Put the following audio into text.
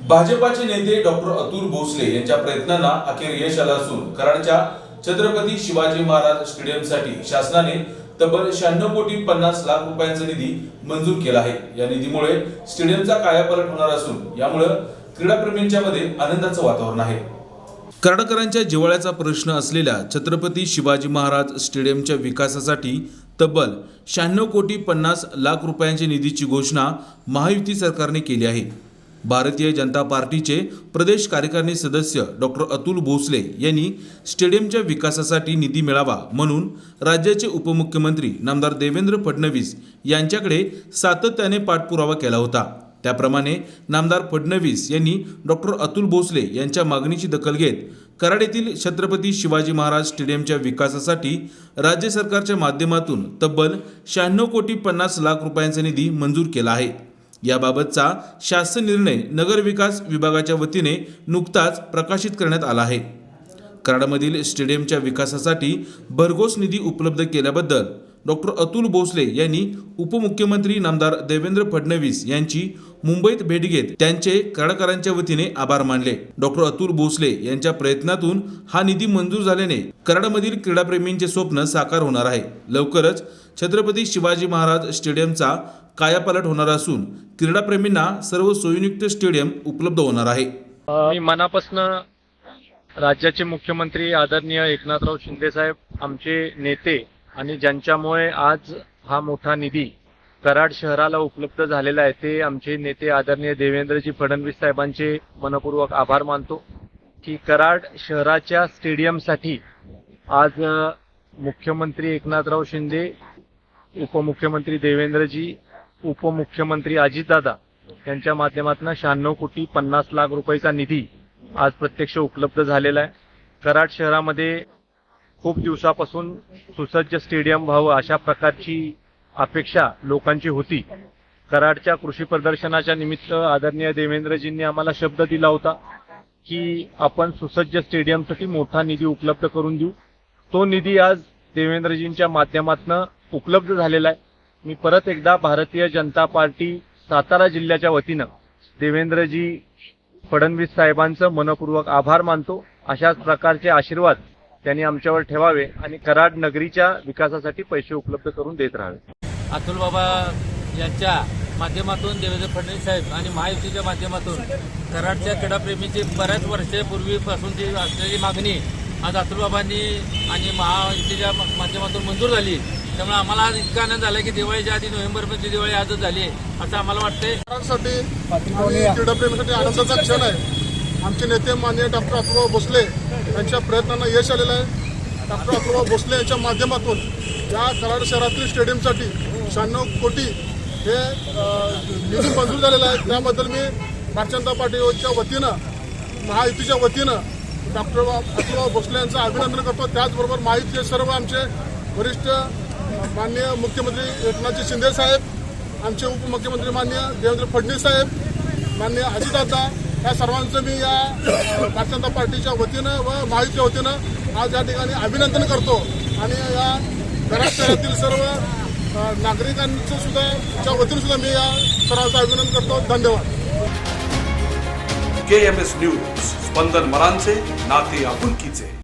भाजपाचे नेते डॉक्टर अतुल भोसले यांच्या प्रयत्नांना अखेर यश आलं असून कराडच्या छत्रपती शिवाजी महाराज स्टेडियमसाठी शासनाने तब्बल शहाण्णव कोटी पन्नास लाख रुपयांचा निधी मंजूर केला आहे. या निधीमुळे स्टेडियमचा कायापालट होणार असून यामुळे क्रीडाप्रेमींच्या मध्ये आनंदाचं वातावरण आहे. कराडकरांच्या जिव्हाळ्याचा प्रश्न असलेल्या छत्रपती शिवाजी महाराज स्टेडियमच्या विकासासाठी तब्बल शहाण्णव कोटी पन्नास लाख रुपयांच्या निधीची घोषणा महायुती सरकारने केली आहे. भारतीय जनता पार्टीचे प्रदेश कार्यकारिणी सदस्य डॉक्टर अतुल भोसले यांनी स्टेडियमच्या विकासासाठी निधी मिळावा म्हणून राज्याचे उपमुख्यमंत्री नामदार देवेंद्र फडणवीस यांच्याकडे सातत्याने पाठपुरावा केला होता. त्याप्रमाणे नामदार फडणवीस यांनी डॉक्टर अतुल भोसले यांच्या मागणीची दखल घेत कराड येथील छत्रपती शिवाजी महाराज स्टेडियमच्या विकासासाठी राज्य सरकारच्या माध्यमातून तब्बल शहाण्णव कोटी पन्नास लाख रुपयांचा निधी मंजूर केला आहे. याबाबतचा शासन निर्णय नगर विकास विभागाच्या वतीने नुकताच प्रकाशित करण्यात आला आहे. कराडमधील स्टेडियमच्या विकासासाठी भरघोस निधी उपलब्ध केल्याबद्दल डॉक्टर अतुल भोसले यांनी उपमुख्यमंत्री नामदार देवेंद्र फडणवीस यांची मुंबईत भेट घेत त्यांचे कराडकरांच्या वतीने आभार मानले. डॉक्टर अतुल भोसले यांच्या प्रयत्नातून हा निधी मंजूर झाल्याने कराडमधील क्रीडाप्रेमींचे स्वप्न साकार होणार आहे. लवकरच छत्रपती शिवाजी महाराज स्टेडियमचा कायापालट होणार असून क्रीडाप्रेमींना सर्व सोयीयुक्त स्टेडियम उपलब्ध होणार आहे. मी राज्याचे मुख्यमंत्री आदरणीय एकनाथराव शिंदे साहेब आमचे नेते आणि ज्यांच्यामुळे आज हा मोठा निधी कराड शहराला उपलब्ध झालेला आहे ते आमचे नेते आदरणीय देवेंद्रजी फडणवीस साहेबांचे मनपूर्वक आभार मानतो की कराड शहराच्या स्टेडियमसाठी आज मुख्यमंत्री एकनाथराव शिंदे उपमुख्यमंत्री देवेंद्रजी उपमुख्यमंत्री अजितदादा यांच्या माध्यमातून शहाण्णव कोटी पन्नास लाख रुपयाचा निधी आज प्रत्यक्ष उपलब्ध झालेला आहे. कराड शहरामध्ये खूप दिवसापासून सुसज्ज स्टेडियम व्हावं अशा प्रकारची अपेक्षा लोकांची होती. कराडच्या कृषी प्रदर्शनाच्या निमित्त आदरणीय देवेंद्रजींनी आम्हाला शब्द दिला होता की आपण सुसज्ज स्टेडियमसाठी मोठा निधी उपलब्ध करून देऊ. तो निधी आज देवेंद्रजींच्या माध्यमातून उपलब्ध झालेला आहे. मी परत एकदा भारतीय जनता पार्टी सातारा जिल्ह्याच्या वतीनं देवेंद्रजी फडणवीस साहेबांचं मनपूर्वक आभार मानतो. अशाच प्रकारचे आशीर्वाद त्यांनी आमच्यावर ठेवावे आणि कराड नगरीच्या विकासासाठी पैसे उपलब्ध करून देत राहावे. अतुल बाबा यांच्या माध्यमातून देवेंद्र फडणवीस साहेब आणि महायुतीच्या माध्यमातून कराडच्या क्रीडाप्रेमीची बऱ्याच वर्षापूर्वीपासूनची असलेली मागणी आज अतुल बाबांनी आणि महायुतीच्या माध्यमातून मंजूर झाली. त्यामुळे आम्हाला आज इतका आनंद झाला की दिवाळीच्या आधी नोव्हेंबरमध्ये दिवाळी आजच झाली असं आम्हाला वाटतंय. क्रीडाप्रेमीसाठी आनंदाचा क्षण आहे. आमचे नेते माननीय डॉक्टर अतुलभाऊ भोसले यांच्या प्रयत्नांना यश आलेलं आहे. डॉक्टर अतुलभाऊ भोसले यांच्या माध्यमातून या कराड शहरातील स्टेडियमसाठी शहाण्णव कोटी हे निधी मंजूर झालेला आहे. त्याबद्दल मी भारतीय जनता पार्टीच्या वतीनं महायुतीच्या वतीनं डॉक्टर अतुलभाऊ भोसले यांचं अभिनंदन करतो. त्याचबरोबर महायुतीचे सर्व आमचे वरिष्ठ माननीय मुख्यमंत्री एकनाथजी शिंदे साहेब आमचे उपमुख्यमंत्री माननीय देवेंद्र फडणवीस साहेब माननीय अजितदादा या सर्वांचं मी या भारतीय जनता पार्टीच्या वतीनं व महायुतीच्या वतीनं आज या ठिकाणी अभिनंदन करतो. आणि या घरात शहरातील सर्व नागरिकांचं सुद्धा च्या वतीनं सुद्धा मी या सर्वांचं अभिनंदन करतो. धन्यवाद. के एम एस न्यूज स्पंदन मरांचे नाते आपुलकीचे.